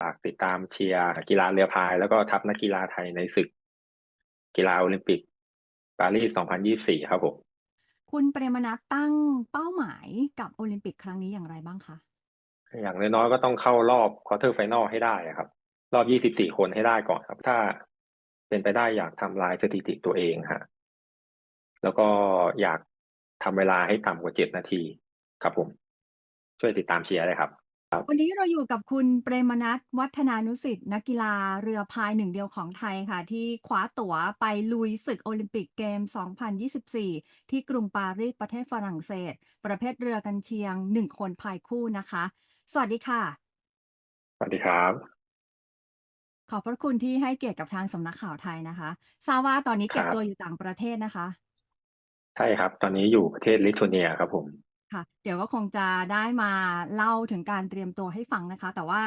ฝากติดตามเชียร์กีฬาเรือพาย แล้วก็ทัพนักกีฬาไทยในศึก กีฬาโอลิมปิกปารีส 2024 ครับผม คุณเปรมนัสตั้งเป้าหมายกับโอลิมปิกครั้งนี้อย่างไรบ้างคะ อย่างน้อยๆก็ต้องเข้ารอบควอเตอร์ไฟนอลให้ได้ครับ รอบ 24 คนให้ได้ก่อนครับ ถ้าเป็นไปได้อยากทำลายสถิติตัวเองฮะ แล้วก็อยากทำเวลาให้ต่ำกว่า 7 นาทีครับผม ช่วยติดตามเชียร์เลยครับ วันนี้เราอยู่กับคุณเปรมนัสวัฒนานุสิทธิ์นักกีฬาเรือพายหนึ่งเดียวของไทยค่ะ ที่คว้าตั๋วไปลุยศึกโอลิมปิกเกม 2024 ที่กรุงปารีสประเทศฝรั่งเศส ประเภทเรือกันเชียงหนึ่งคนพายคู่นะคะ สวัสดีค่ะ สวัสดีครับ ขอบพระคุณที่ให้เกียรติกับทางสำนักข่าวไทยนะคะทราบว่าตอนนี้เก็บครับ ตัวอยู่ต่างประเทศนะคะ ใช่ครับ ตอนนี้อยู่ประเทศลิทัวเนียครับผม ค่ะ เดี๋ยวก็คงจะได้มาเล่าถึงการเตรียมตัวให้ฟังนะคะ แต่ว่า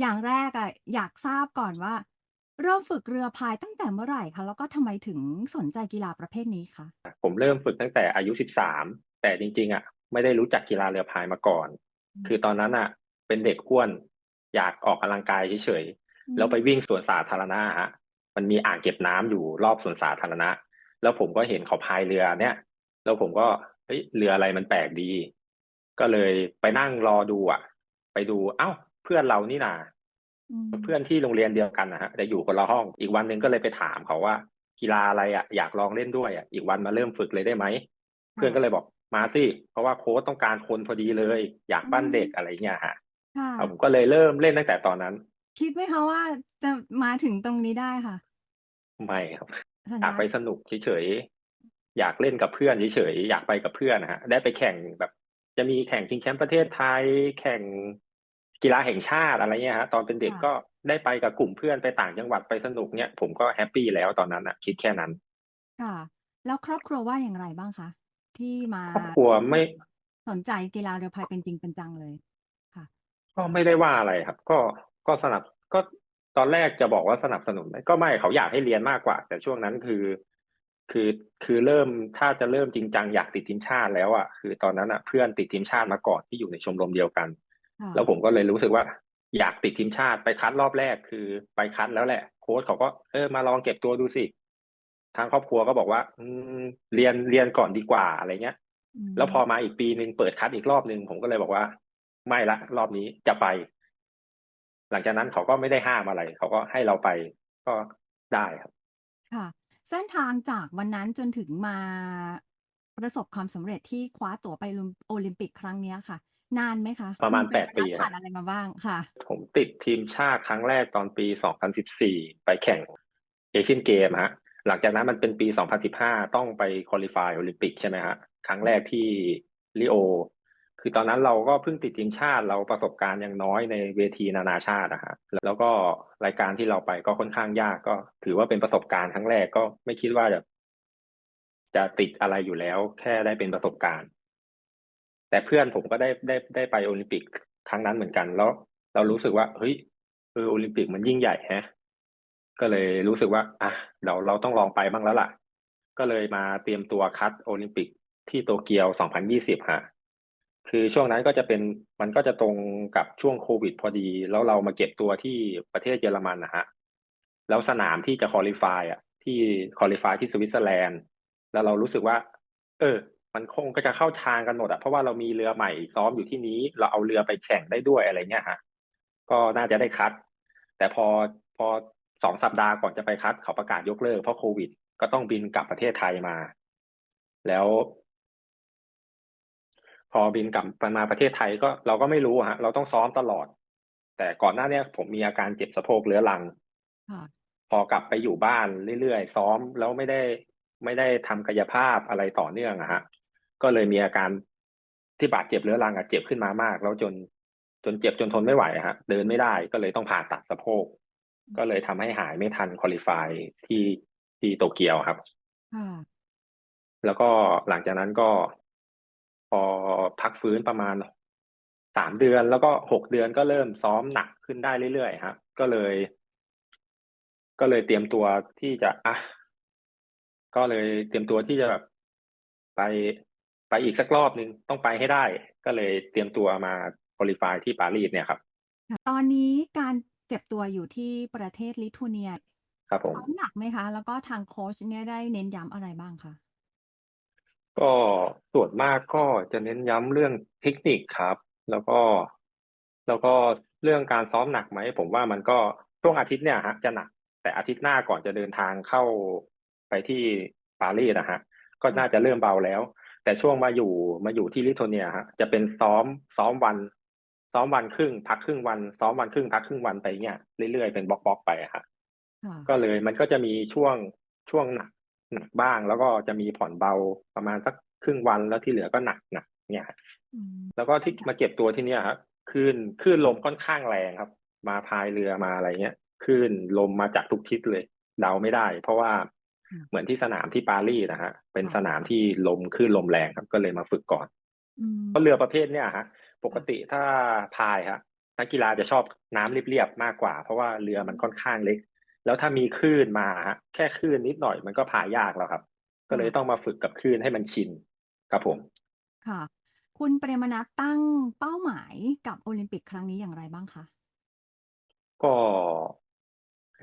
อย่างแรกอะอยากทราบก่อนว่า เริ่มฝึกเรือพายตั้งแต่เมื่อไหร่คะ แล้วก็ทำไมถึงสนใจกีฬาประเภทนี้คะ ผมเริ่มฝึกตั้งแต่อายุ 13 แต่จริง ๆ อะ ไม่ได้รู้จักกีฬาเรือพายมาก่อน อืม คือตอนนั้นอะ เป็นเด็กอ้วน อยากออกกำลังกายเฉยอืมๆแล้วไปวิ่งสวนสาธารณะฮะ มันมีอ่างเก็บน้ำอยู่รอบสวนสาธารณะ แล้วผมก็เห็นเขาพายเรือเนี่ย แล้วผมก็ เฮ้ยเรืออะไรมันแปลกดี ก็เลยไปนั่งรอดูอะ ไปดูเอ้า เพื่อนเรานี่นาอืมเพื่อนที่โรงเรียนเดียวกันนะฮะแต่อยู่คนละห้องอีกวันหนึ่งก็เลยไปถามเขาว่า กีฬาอะไรอะอยากลองเล่นด้วยอะอีกวันมาเริ่มฝึกเลยได้ไหมเพื่อนก็เลยบอกมาสิเพราะว่าโค้ชต้องการคนพอดีเลย อยากปั้นเด็กอะไรเงี้ยฮะค่ะผมก็เลยเริ่มเล่นตั้งแต่ตอนนั้น คิดไหมคะว่าจะมาถึงตรงนี้ได้ค่ะ ไม่ครับสัญอยากญาไปสนุกเฉยๆ อยากเล่นกับเพื่อนเฉยๆอยากไปกับเพื่อนนะฮะได้ไปแข่งแบบ จะมีแข่งชิงแชมป์ประเทศไทย แข่งกีฬาแห่งชาติอะไรเงี้ยฮะตอนเป็นเด็กก็ได้ไปกับกลุ่มเพื่อนไปต่างจังหวัดไปสนุกเนี้ยผมก็แฮปปี้แล้วตอนนั้นอะคิดแค่นั้น ค่ะ แล้วครอบครัวว่าอย่างไรบ้างคะที่มาครอบครัวไม่สนใจกีฬาเรือพายเป็นจริงเป็นจังเลยค่ะ ก็ไม่ได้ว่าอะไรครับ ก็ก็สนับก็ตอนแรกจะบอกว่าสนับสนุนไหมก็ไม่เขาอยากให้เรียนมากกว่า แต่ช่วงนั้นคือ คือคือเริ่มถ้าจะเริ่มจริงจังอยากติดทีมชาติแล้วอะคือตอนนั้นอะเพื่อนติดทีมชาติมาก่อนที่อยู่ในชมรมเดียวกันค่ะแล้วผมก็เลยรู้สึกว่า อยากติดทีมชาติไปคัดรอบแรกคือไปคัดแล้วแหละ โค้ชเขาก็เออมาลองเก็บตัวดูสิทางครอบครัวก็บอกว่า อืมเรียนเรียนก่อนดีกว่าอะไรเงี้ยมแล้วพอมาอีกปีหนึ่งเปิดคัดอีกรอบหนึ่งผมก็เลยบอกว่า ไม่ละ รอบนี้จะไป หลังจากนั้นเขาก็ไม่ได้ห้ามอะไร เขาก็ให้เราไปก็ได้ครับ ค่ะ เส้นทางจากวันนั้นจนถึงมาประสบความสำเร็จที่คว้าตั๋วไปโอลิมปิกครั้งเนี้ยค่ะ นานไหมคะประมาณคุณแปดปีเรมนัสผ่านอะไรมาบ้างค่ะ ผมติดทีมชาติครั้งแรกตอนปี2014ไปแข่งเอเชียนเกมฮะหลังจากนั้นมันเป็นปี2015ต้องไปคุริฟายโอลิมปิกใช่ไหมฮะครั้งแรกที่ริโอ คือตอนนั้นเราก็เพิ่งติดทีมชาติเราประสบการณ์ยังน้อยในเวทีนานาชาตินะฮะแล้วก็รายการที่เราไปก็ค่อนข้างยากก็ ถือว่าเป็นประสบการณ์ครั้งแรกก็ไม่คิดว่าจะจะติดอะไรอยู่แล้ว แค่ได้เป็นประสบการณ์ แต่เพื่อนผมก็ได้ได้ได้ไปโอลิมปิกครั้งนั้นเหมือนกัน แล้ว เรารู้สึกว่าเฮ้ยเออโอลิมปิกมันยิ่งใหญ่ฮะก็เลยรู้สึกว่า อะเราเราต้องลองไปบ้างแล้วล่ะ ก็เลยมาเตรียมตัวคัดโอลิมปิกที่โตเกียว 2020ฮะ คือช่วงนั้นก็จะเป็นมันก็จะตรงกับช่วงโควิดพอดี แล้วเรามาเก็บตัวที่ประเทศเยอรมันนะฮะแล้วสนามที่จะคอลิฟายอะ ที่คอลิฟายที่สวิตเซอร์แลนด์ แล้วเรารู้สึกว่า เออ มันคงก็จะเข้าทางกันหมดอะเพราะว่าเรามีเรือใหม่ซ้อมอยู่ที่นี้ เราเอาเรือไปแข่งได้ด้วยอะไรเงี้ยฮะก็น่าจะได้คัด แต่พอพอสองสัปดาห์ก่อนจะไปคัดเขาประกาศยกเลิกเพราะโควิด ก็ต้องบินกลับประเทศไทยมา แล้ว พอบินกลับมาประเทศไทยก็เราก็ไม่รู้อะฮะ เราต้องซ้อมตลอด แต่ก่อนหน้าเนี้ยผมมีอาการเจ็บสะโพกเรื้อรังค่ะพอกลับไปอยู่บ้านเรื่อยๆ ซ้อมแล้วไม่ได้ไม่ได้ทำกายภาพอะไรต่อเนื่องอะฮะ ก็เลยมีอาการที่บาดเจ็บเรื้อรังอะเจ็บขึ้นมามาก แล้วจนจนเจ็บจนทนไม่ไหวอะฮะ เดินไม่ได้ก็เลยต้องผ่าตัดสะโพก ก็เลยทำให้หายไม่ทันคอลิฟายที่ที่โตเกียวครับค่ะแล้วก็หลังจากนั้นก็ พอพักฟื้นประมาณสามเดือนแล้วก็หกเดือนก็เริ่มซ้อมหนักขึ้นได้เรื่อยๆฮะก็เลย ก็เลยเตรียมตัวที่จะอะก็เลยเตรียมตัวที่จะแบบไปไปอีกสักรอบหนึ่งต้องไปให้ได้ ก็เลยเตรียมตัวมาคุริฟายที่ปารีสเนี่ยครับ ตอนนี้การเก็บตัวอยู่ที่ประเทศลิทัวเนียครับผมซ้อมหนักไหมคะ แล้วก็ทางโค้ชเนี่ยได้เน้นย้ำอะไรบ้างคะ ก็ส่วนมากก็จะเน้นย้ำเรื่องเทคนิคครับ แล้วก็ แล้วก็เรื่องการซ้อมหนักไหม ผมว่ามันก็ช่วงอาทิตย์เนี่ยฮะจะหนัก แต่อาทิตย์หน้าก่อนจะเดินทางเข้าไปที่ปารีสนะฮะก็น่าจะเริ่มเบาแล้ว แต่ช่วงมาอยู่มาอยู่ที่ลิทัวเนียฮะจะเป็นซ้อมซ้อมวัน ซ้อมวันครึ่ง พักครึ่งวัน ซ้อมวันครึ่งพักครึ่งวันไปเงี้ยเรื่อยๆเป็นบล็อกๆไปอะฮะค่ะก็เลยมันก็จะมีช่วงช่วงหนัก หนักบ้าง แล้วก็จะมีผ่อนเบาประมาณสักครึ่งวันแล้วที่เหลือก็หนักหนักเนี่ยฮะอืมแล้วก็ที่มาเก็บตัวที่เนี่ยครับคลื่นคลื่นลมค่อนข้างแรงครับ มาพายเรือมาอะไรเงี้ยคลื่นลมมาจากทุกทิศเลย เดาไม่ได้ เพราะว่าอืมเหมือนที่สนามที่ปารีสนะฮะเป็นค่ะสนามที่ลมคลื่นลมแรงครับ ก็เลยมาฝึกก่อนอืมเพราะเรือประเภทเนี่ยฮะ ปกติถ้าพายฮะนักกีฬาจะชอบน้ำเรียบๆมากกว่า เพราะว่าเรือมันค่อนข้างเล็ก แล้วถ้ามีคลื่นมาฮะแค่คลื่นนิดหน่อยมันก็พายยากแล้วครับ ก็เลยต้องมาฝึกกับคลื่นให้มันชินครับผม ค่ะ คุณเปรมนัทตั้งเป้าหมายกับโอลิมปิกครั้งนี้อย่างไรบ้างคะก็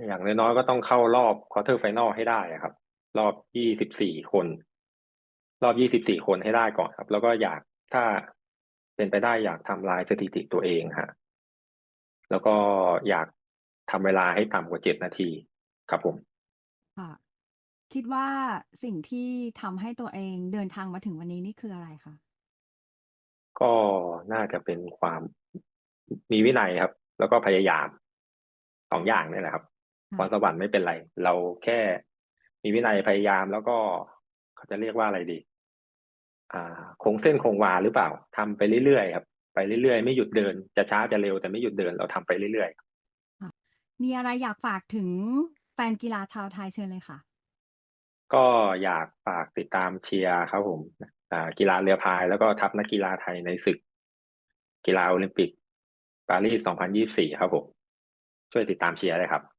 อย่างน้อยๆก็ต้องเข้ารอบควอเตอร์ไฟนอลให้ได้อะครับ รอบยี่สิบสี่คน รอบยี่สิบสี่คนให้ได้ก่อนครับ แล้วก็อยากถ้าเป็นไปได้อยากทำลายสถิติตัวเองฮะแล้วก็อยาก ทำเวลาให้ต่ำกว่าเจ็ดนาทีครับผม ค่ะ คิดว่าสิ่งที่ทำให้ตัวเองเดินทางมาถึงวันนี้นี่คืออะไรคะ ก็น่าจะเป็นความมีวินัยครับ แล้วก็พยายามสองอย่างนี่แหละครับค่ะพรสวรรค์ไม่เป็นไร เราแค่มีวินัยพยายามแล้วก็เขาจะเรียกว่าอะไรดี อ่า คงเส้นคงวาหรือเปล่าทำไปเรื่อยๆครับ ไปเรื่อยๆ ไม่หยุดเดิน จะช้าจะเร็วแต่ไม่หยุดเดิน เราทำไปเรื่อยๆ มีอะไรอยากฝากถึงแฟนกีฬาชาวไทยเชิญเลยค่ะ ก็อยากฝากติดตามเชียร์ครับผมอ่ากีฬาเรือพายแล้วก็ทัพนักกีฬาไทยในศึก กีฬาโอลิมปิกปารีส2024 ครับผม ช่วยติดตามเชียร์เลยครับ